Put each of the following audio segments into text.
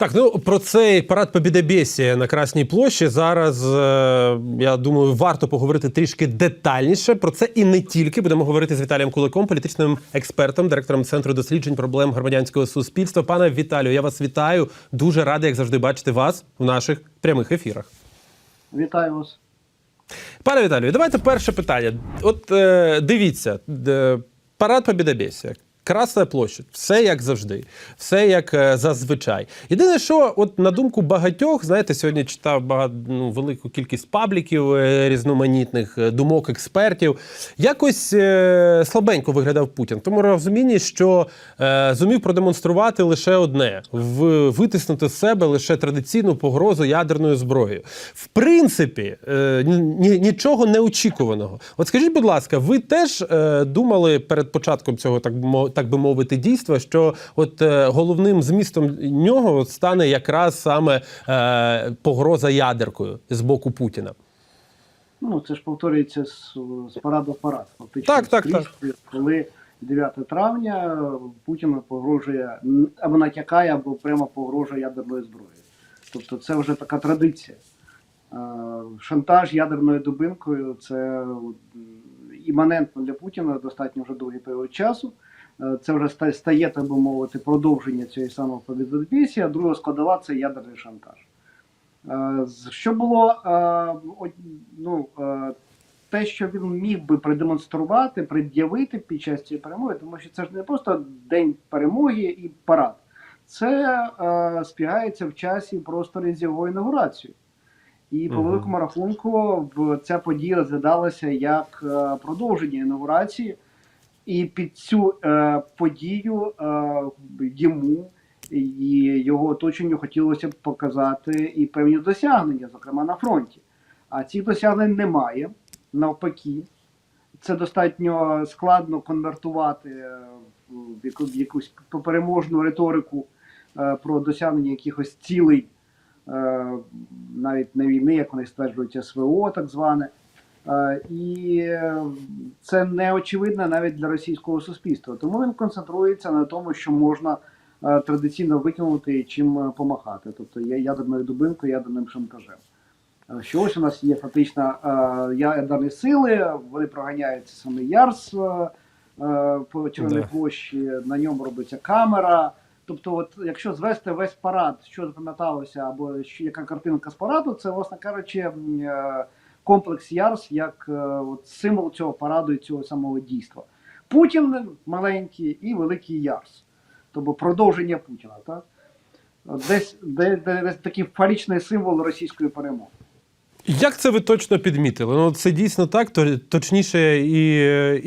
Так, ну про цей парад Побєдобєсія на Красній площі зараз е, я думаю, варто поговорити трішки детальніше. Про це і не тільки будемо говорити з Віталієм Куликом, політичним експертом, директором центру досліджень проблем громадянського суспільства. Пане Віталію, я вас вітаю. Дуже радий, як завжди, бачити вас в наших прямих ефірах. Вітаю вас. Пане Віталію, давайте перше питання. От е, дивіться, е, парад Побєдобєсія. Красна площа, все як завжди, все як е, зазвичай. Єдине, що от на думку багатьох, знаєте, сьогодні читав багато ну, велику кількість пабліків е, різноманітних е, думок експертів. Якось е, слабенько виглядав Путін. Тому розумінні, що е, зумів продемонструвати лише одне: в, витиснути з себе лише традиційну погрозу ядерною зброєю. В принципі, е, ні, нічого неочікуваного. От скажіть, будь ласка, ви теж е, думали перед початком цього, так так би мовити, дійства, що от е, головним змістом нього стане якраз саме е, погроза ядеркою з боку Путіна? Ну, це ж повторюється з, з параду в парад. Фактично, Так, так, скрізь, Коли 9 травня Путін погрожує або натякає, або прямо погрожує ядерною зброєю. Тобто це вже така традиція. Е, Шантаж ядерною дубинкою це іманентно для Путіна достатньо вже довгий період часу. Е, Це вже стає, так би мовити, продовження цієї самої побідобісі, а друга складова це ядерний шантаж. Е, Що було е, ну, те, що він міг би продемонструвати, пред'явити під час цієї перемоги, тому що це ж не просто день перемоги і парад. Це спігається в часі і просторі з його інаугурацією. І по великому рахунку ця подія розглядалася як продовження інаугурації, і під цю е, подію е, йому і його оточенню хотілося б показати і певні досягнення, зокрема на фронті. А цих досягнень немає. Навпаки, це достатньо складно конвертувати е, в яку- якусь переможну риторику е, про досягнення якихось цілей, е, навіть не війни, як вони стверджують, СВО, так зване. Е, І це не очевидно навіть для російського суспільства. Тому він концентрується на тому, що можна е, традиційно викинути і чим е, помахати, тобто є ядерною дубинкою, ядерним шантажем. Що ось у нас є фактично ядерні сили, вони проганяються саме Ярс по Да. площі, на ньому робиться камера. Тобто, от якщо звести весь парад, що запам'яталося, або яка картинка з параду, це, власне кажучи, комплекс Ярс як е, от, символ цього параду і цього самого дійства. Путін маленький і великий Ярс. Тобто продовження Путіна. Так? Десь, де, де, десь такий фалічний символ російської перемоги. Як це ви точно підмітили? Ну це дійсно так, то точніше і,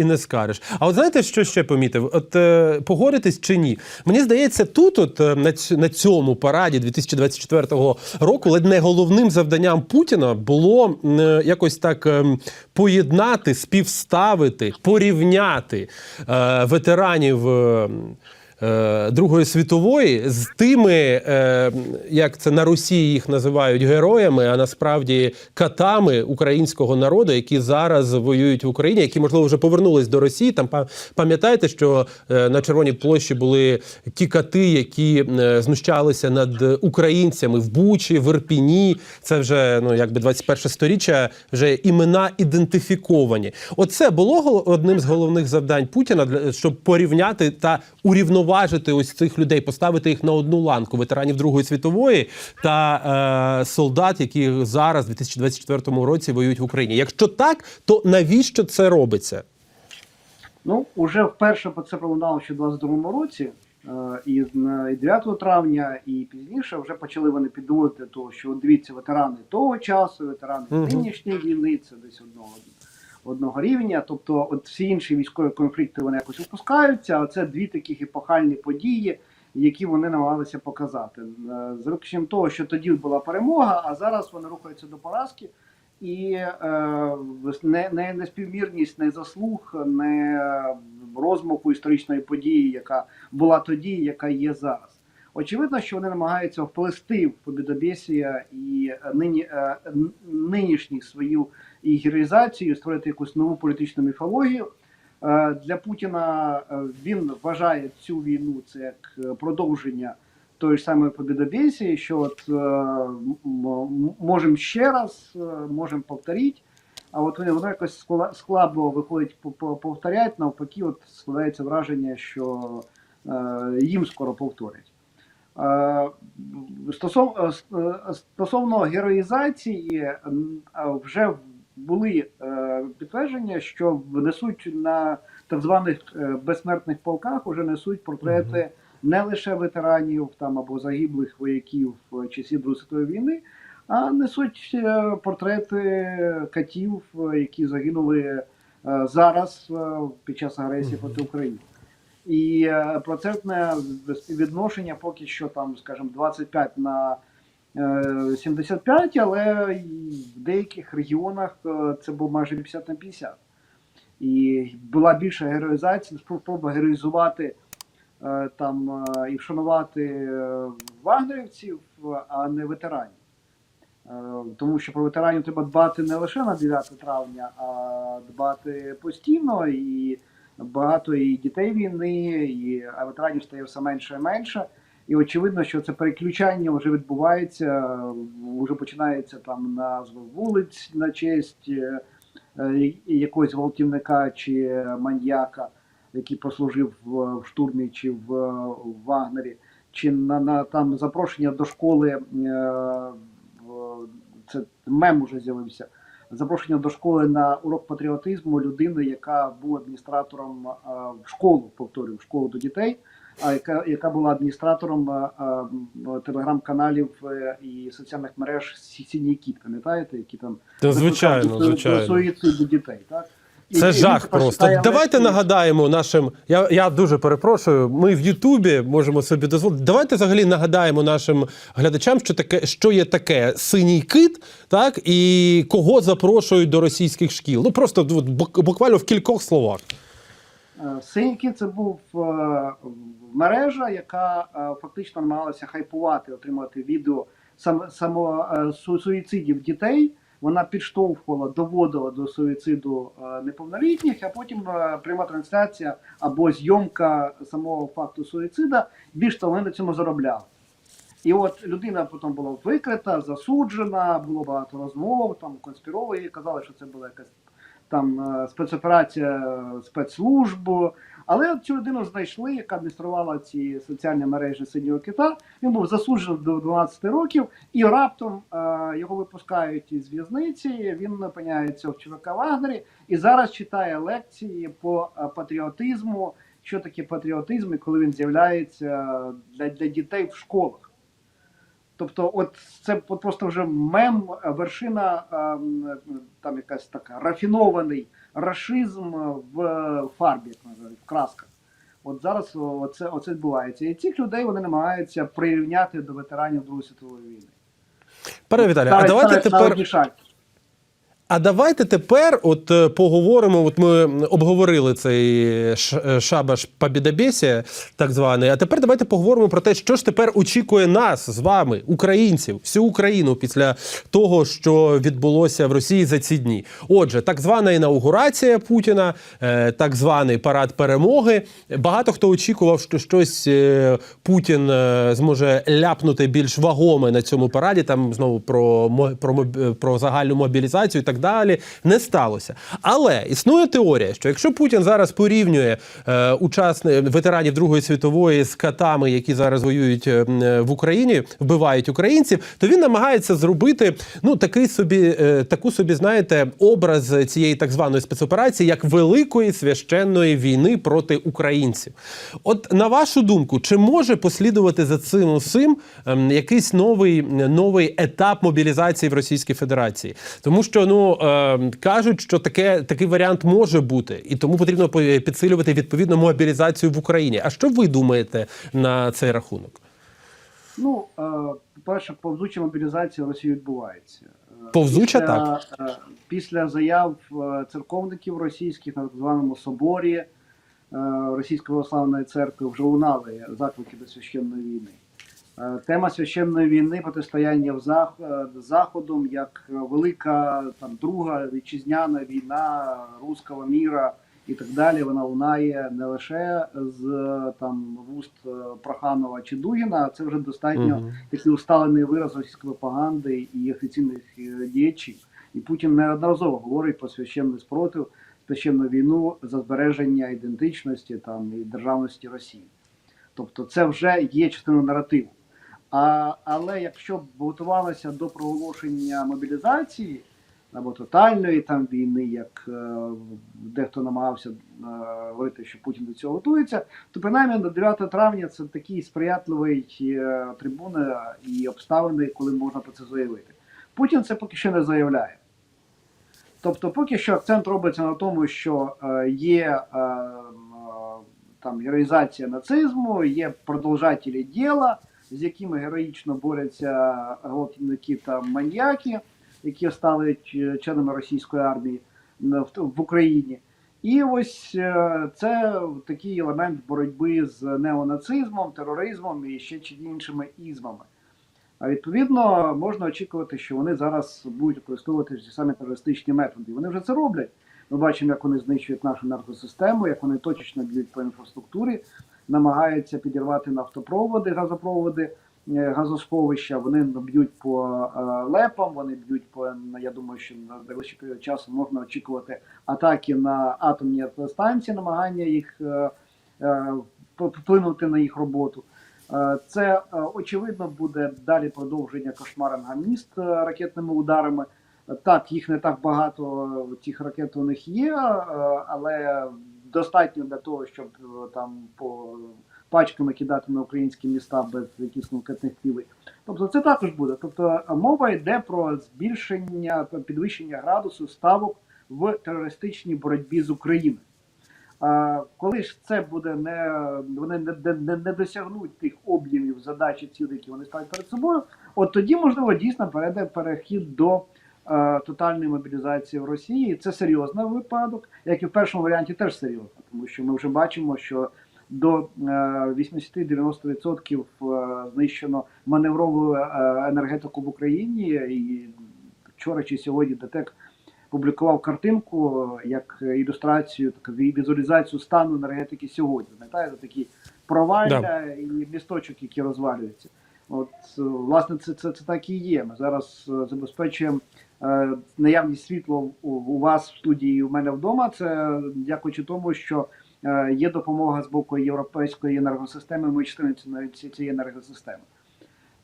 і не скажеш. А от знаєте, що ще помітив? От е, погодитесь чи ні? Мені здається, тут, от е, на, на цьому параді 2024 року, ледь не головним завданням Путіна було е, якось так е, поєднати, співставити, порівняти е, ветеранів. е, Другої світової з тими, е, як це на Росії їх називають героями, а насправді катами українського народу, які зараз воюють в Україні, які можливо вже повернулись до Росії. Там пам'ятаєте, що е, на Червоній площі були ті кати, які е, знущалися над українцями в Бучі, в Ірпіні. Це вже ну якби 21 сторіччя, вже імена ідентифіковані. Оце було одним з головних завдань Путіна, для- щоб порівняти та урівноважити ось цих людей, поставити їх на одну ланку ветеранів Другої світової та е, солдат, які зараз, в 2024 році, воюють в Україні. Якщо так, то навіщо це робиться? Ну, уже вперше про це пролунало ще в 22-му році, е, і на- і 9 травня, і пізніше вже почали вони підводити того, що дивіться, ветерани того часу, ветерани нинішньої війни, це десь одного, одного рівня. Тобто, от всі інші військові конфлікти вони якось опускаються, а це дві таких епохальні події, які вони намагалися показати. Е, За того, що тоді була перемога, а зараз вони рухаються до поразки. І е, не, не, не співмірність не заслуг, не розмаху історичної події, яка була тоді, яка є зараз. Очевидно, що вони намагаються вплести в побідобєсія і е, нині, е, нинішню свою і героїзацію, створити якусь нову політичну міфологію. Е, Для Путіна е, він вважає цю війну це як е, продовження той ж самої побідобєсії, що от можемо ще раз, можемо повторити, а от воно воно якось скла- складно виходить по- по- навпаки, от складається враження, що їм скоро повторять. Стосов, е, стосовно героїзації, вже були е, підтвердження, що внесуть на так званих е, безсмертних полках, вже несуть портрети не лише ветеранів там або загиблих вояків е, часів Другої світової війни, а несуть е, портрети катів, які загинули зараз під час агресії проти України. І процентне співвідношення поки що там, скажімо, 25 на 75, але в деяких регіонах е, це було майже 50 на 50. І була більша героїзація, спроба героїзувати е, там е, і вшанувати е, вагнерівців, а не ветеранів. Е, Тому що про ветеранів треба дбати не лише на 9 травня, а дбати постійно. І багато і дітей війни, і ветеранів стає все менше і менше. І очевидно, що це переключання вже відбувається, вже починається там назва вулиць на честь е, е, якогось гвалтівника чи маньяка, який послужив в, штурмі чи в, Вагнері, чи на, на там запрошення до школи. Е, це мем уже з'явився. Запрошення до школи на урок патріотизму людини, яка була адміністратором в школу, повторюю, школу до дітей, яка, яка була адміністратором е, е, телеграм-каналів е, і соціальних мереж «Сі- Синій кіт, пам'ятаєте, які там Та, звичайно, звичайно. до суїциду дітей, так? І- і Це жах тепер просто. читає Давайте лекції. нагадаємо нашим. Я, я дуже перепрошую. Ми в Ютубі можемо собі дозволити. Давайте взагалі нагадаємо нашим глядачам, що таке, що є таке синій кит, так і кого запрошують до російських шкіл. Ну просто буквально в кількох словах. Е, Синьки це був е, мережа, яка е, фактично намагалася хайпувати, отримати відео сам, само е, суїцидів дітей. Вона підштовхувала, доводила до суїциду е, неповнолітніх, а потім пряма трансляція або зйомка самого факту суїцида. Більш того, вони на цьому заробляли. І от людина потім була викрита, засуджена, було багато розмов, там конспірової казали, що це була якась там е, спецоперація е, спецслужб. Але цю людину знайшли, яка адмініструвала ці соціальні мережі синього кита. Він був засуджений до 12 років, і раптом е, його випускають із в'язниці. Він опиняється в ЧВК Вагнері і зараз читає лекції по е, патріотизму. Що таке патріотизм і коли він з'являється для, для дітей в школах. Тобто, от це от просто вже мем, вершина там якась така рафінований рашизм в фарбі, як називають, в красках. От зараз оце, оце відбувається. І цих людей вони намагаються прирівняти до ветеранів Другої світової війни. Пане Віталію, а давайте тепер. А давайте тепер от е, поговоримо. От ми обговорили цей е, шабаш Побідобєсія, так званий. А тепер давайте поговоримо про те, що ж тепер очікує нас з вами, українців, всю Україну після того, що відбулося в Росії за ці дні. Отже, так звана інаугурація Путіна, е, так званий парад перемоги. Багато хто очікував, що щось е, Путін е, зможе ляпнути більш вагоме на цьому параді. Там знову про про, про загальну мобілізацію і так. Не сталося. Але існує теорія, що якщо Путін зараз порівнює е, учасни ветеранів Другої світової з катами, які зараз воюють е, е, в Україні, вбивають українців, то він намагається зробити ну такий собі, е, таку собі, знаєте, образ цієї так званої спецоперації як великої священної війни проти українців. От на вашу думку, чи може послідувати за цим усім ем, якийсь новий, новий етап мобілізації в Російській Федерації? Тому що ну ем, кажуть, що таке такий варіант може бути, і тому потрібно по- підсилювати відповідно мобілізацію в Україні. А що ви думаєте на цей рахунок? Ну, е, по-перше, повзуча мобілізація в Росії відбувається. Е, Повзуча, після, так. е, Після заяв е, церковників російських на так званому соборі е, Російської православної церкви вже лунали заклики до священної війни. Е, Тема священної війни, протистояння е, Заходом, як велика там друга вітчизняна війна руського міра і так далі. Вона лунає не лише з там вуст е, Проханова чи Дугіна, а це вже достатньо Мгм. такий усталений вираз російської пропаганди і офіційних діячів. І Путін неодноразово говорить про священний спротив, священну війну за збереження ідентичності там і державності Росії. Тобто, це вже є частиною наративу. А, але якщо б готувалося до проголошення мобілізації або тотальної там війни, як е, дехто намагався е, говорити, що Путін до цього готується, то принаймні до 9 травня це такий сприятливий е, трибуна і обставини, коли можна про це заявити. Путін це поки що не заявляє. Тобто, поки що акцент робиться на тому, що е, є е, е, там героїзація нацизму, є продовжателі діла, з якими героїчно борються гвалтівники та маньяки, які стали членами російської армії в, Україні. І ось е, це такий елемент боротьби з неонацизмом, тероризмом і ще чи іншими ізмами. А відповідно можна очікувати, що вони зараз будуть використовувати ті самі терористичні методи. Вони вже це роблять. Ми бачимо, як вони знищують нашу енергосистему, як вони точечно б'ють по інфраструктурі, намагаються підірвати нафтопроводи, газопроводи, е, газосховища. Вони б'ють по е, лепам, вони б'ють по я думаю, що на найближчий часу можна очікувати атаки на атомні електростанції, намагання їх е, вплинути на їх роботу. Це очевидно буде далі продовження кошмаринга міст ракетними ударами. Так, їх не так багато цих ракет у них є, але достатньо для того, щоб е, там по пачками кидати на українські міста без якихось ракетних цілей. Тобто це також буде. Тобто е, мова йде про збільшення підвищення градусу ставок в терористичній боротьбі з Україною. Коли ж це буде не вони не, не, не досягнуть тих об'ємів задач і цілей, які вони ставлять перед собою, от тоді можливо дійсно перейде перехід до тотальної мобілізації в Росії. Це серйозний випадок, як і в першому варіанті, теж серйозно, тому що ми вже бачимо, що до е, 80-90% е, знищено маневрову е, енергетику в Україні, і вчора чи сьогодні ДТЕК публікував картинку як ілюстрацію, таку візуалізацію стану енергетики сьогодні. Пам'ятаєте, такі провалля і місточок, які розвалюються. От е, власне, це, це, це так і є. Ми зараз е, забезпечуємо е, наявність світла у, вас в студії і у мене вдома. Це дякуючи тому, що е, є допомога з боку європейської енергосистеми. Ми ці- цієї енергосистеми.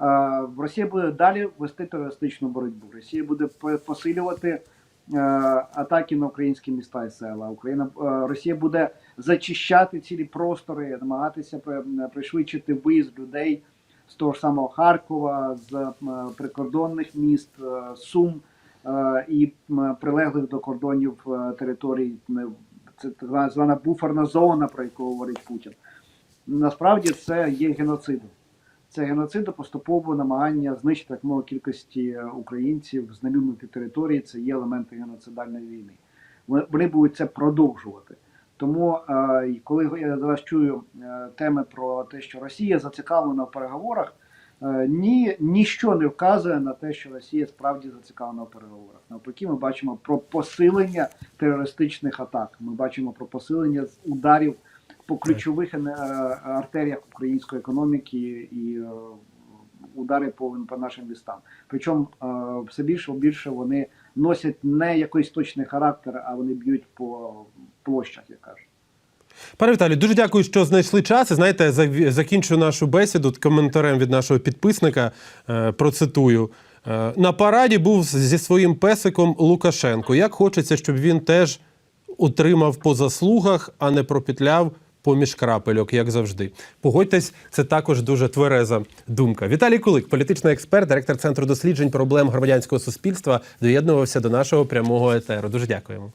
Е, Росія буде далі вести терористичну боротьбу. Росія буде посилювати е, атаки на українські міста і села. Україна е, Росія буде зачищати цілі простори, намагатися при- пришвидшити виїзд людей з того ж самого Харкова, з е, прикордонних міст, е, Сум е, і прилеглих до кордонів е, територій. Е, Це так звана буферна зона, про яку говорить Путін. Насправді це є геноцидом. Це геноцид поступово намагання знищити як мало кількості е, українців, знелюднити території. Це є елементи геноцидальної війни. Вони- будуть це продовжувати. Тому, е, коли я зараз чую е, теми про те, що Росія зацікавлена в переговорах, е, ні, ніщо не вказує на те, що Росія справді зацікавлена в переговорах. Навпаки, ми бачимо про посилення терористичних атак. Ми бачимо про посилення ударів по ключових е, артеріях української економіки і е, удари по, по нашим містам. Причому е, все більше більше вони носять не якийсь точний характер, а вони б'ють по площах, як кажуть. Пане Віталію, дуже дякую, що знайшли час. І знаєте, закінчу нашу бесіду коментарем від нашого підписника. Е, процитую. Е, На параді був зі своїм песиком Лукашенко. Як хочеться, щоб він теж утримав по заслугах, а не пропетляв поміж крапельок, як завжди. Погодьтесь, це також дуже твереза думка. Віталій Кулик, політичний експерт, директор центру досліджень проблем громадянського суспільства, доєднувався до нашого прямого етеру. Дуже дякуємо.